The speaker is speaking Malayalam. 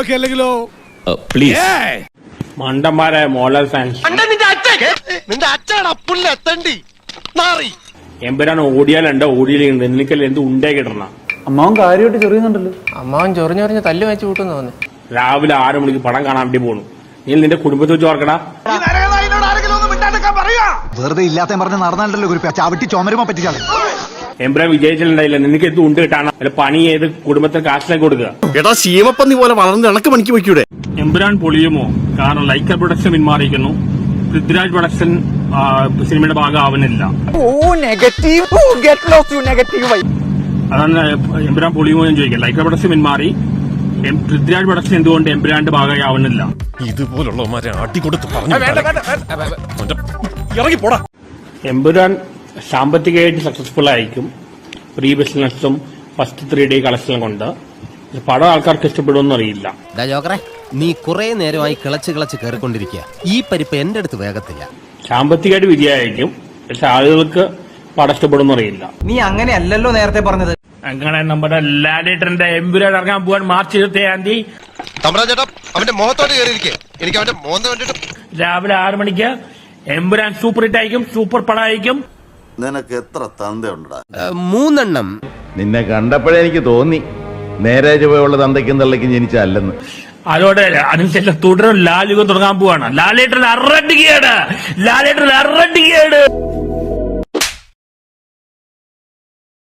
ഒക്കെ അല്ലെങ്കിലോ? പ്ലീസ് ഏയ് മണ്ടന്മാരെ മോഹൻലാൽ ഫാൻസ് നിന്റെ അച്ഛനാണ് അപ്പുള്ള എത്തണ്ടി. മാറി എമ്പുരാൻ ഓടിയാലുണ്ട് ഓടിയിലുണ്ട് നിനക്കല്ലേ എന്ത് ഉണ്ടേ കിട്ടണ അമ്മാവൻ കാര്യമായിട്ട് ചെറിയുന്നുണ്ടല്ലോ. അമ്മാവൻ ചൊറിഞ്ഞൊറിഞ്ഞ് തല്ല് വെച്ച് കൂട്ടുന്ന തോന്നി രാവിലെ ആറു മണിക്ക് പടം കാണാൻ വേണ്ടി പോണു. നീ നിന്റെ കുടുംബത്തെ വെച്ച് ഓർക്കടാ. വെറുതെ ഇല്ലാത്ത പറഞ്ഞ് നടന്നാലല്ലോ കുറിപ്പ് ചവിട്ടി ചുമരുമ പറ്റിച്ചാളെ? എമ്പുരാൻ വിജയിച്ചിട്ടുണ്ടായില്ല. നിനക്ക് എന്ത് ഉണ്ട് കിട്ടാണ് അല്ല പണി ചെയ്ത് കുടുംബത്തിന് കാശിലേക്ക് കൊടുക്കുക? എടാ ശീമപ്പന്നി പോലെ വളർന്ന് ഇണക്ക് പണിക്ക് വയ്ക്കൂടെ എംബ്രാൻ പൊളിയുമോ? കാരണം ലൈക്കർ പ്രൊഡക്ഷൻ പിന്മാറിയിരിക്കുന്നു പൃഥ്വിരാജ് പ്രൊഡക്ഷൻ സിനിമയുടെ ഭാഗമാവുന്നില്ല. അതാണ് എംബ്രാൻ പൊളിയുമോ എന്ന് ചോദിക്കുക ലൈക്കർ പ്രൊഡക്ഷൻ പിന്മാറി പൃഥ്വിരാജ് പ്രൊഡക്ഷൻ എന്തുകൊണ്ട് എമ്പുരാന്റെ ഭാഗമാവുന്നില്ല? ഇതുപോലുള്ളവന്മാരെ അടികൊടുത്ത് പറഞ്ഞു ഇറങ്ങി പോടാ എമ്പുരാൻ സാമ്പത്തികമായിട്ട് സക്സസ്ഫുൾ ആയിരിക്കും. പ്രീ ബിസിനസ്സും ഫസ്റ്റ് ത്രീ ഡേ കളക്ഷനും കൊണ്ട്. പല പടം ആൾക്കാർക്ക് ഇഷ്ടപ്പെടുമെന്ന് അറിയില്ല. ജോക്കറെ നീ കുറെ നേരമായി കിളച്ച് കിളച്ച് കയറിക്കൊണ്ടിരിക്കുക ഈ പരിപ്പ് എന്റെ അടുത്ത് വേഗത്തില്ല. സാമ്പത്തികമായിട്ട് വിജയമായിരിക്കും പക്ഷെ ആളുകൾക്ക് പടം ഇഷ്ടപ്പെടുമെന്ന് അറിയില്ല. നീ അങ്ങനെയല്ലല്ലോ നേരത്തെ പറഞ്ഞത്. അങ്ങനെ നമ്മുടെ ലാലേട്ടന്റെ എംബുരോട് ഇറങ്ങാൻ പോവാൻ മാർച്ച് ഇരുപത്തി തീയതി. അവന്റെ മുഖത്തോട്ട് കയറിയിരിക്കെ. എനിക്ക് അവന്റെ മോന്ത കണ്ടിട്ട് രാവിലെ ആറ് മണിക്ക് എംബുരാൻ സൂപ്പർ ഹിറ്റ് ആയിരിക്കും സൂപ്പർ പടമായിരിക്കും. നിനക്ക് എത്ര തന്തയുണ്ടാ മൂന്നെണ്ണം. നിന്നെ കണ്ടപ്പോഴേ എനിക്ക് തോന്നി. നേരെ ചുവയുള്ള തന്തയ്ക്കും തള്ളയ്ക്കും ജനിച്ചല്ലെന്ന് അതോടെ അതിനുശേഷം തുടരും ലാലുകം തുടങ്ങാൻ പോവാണ്. ലാലേട്ടൻ അറടിക്കുകയാണ് ലാലേട്ടൻ അറടിക്കുകയാണ്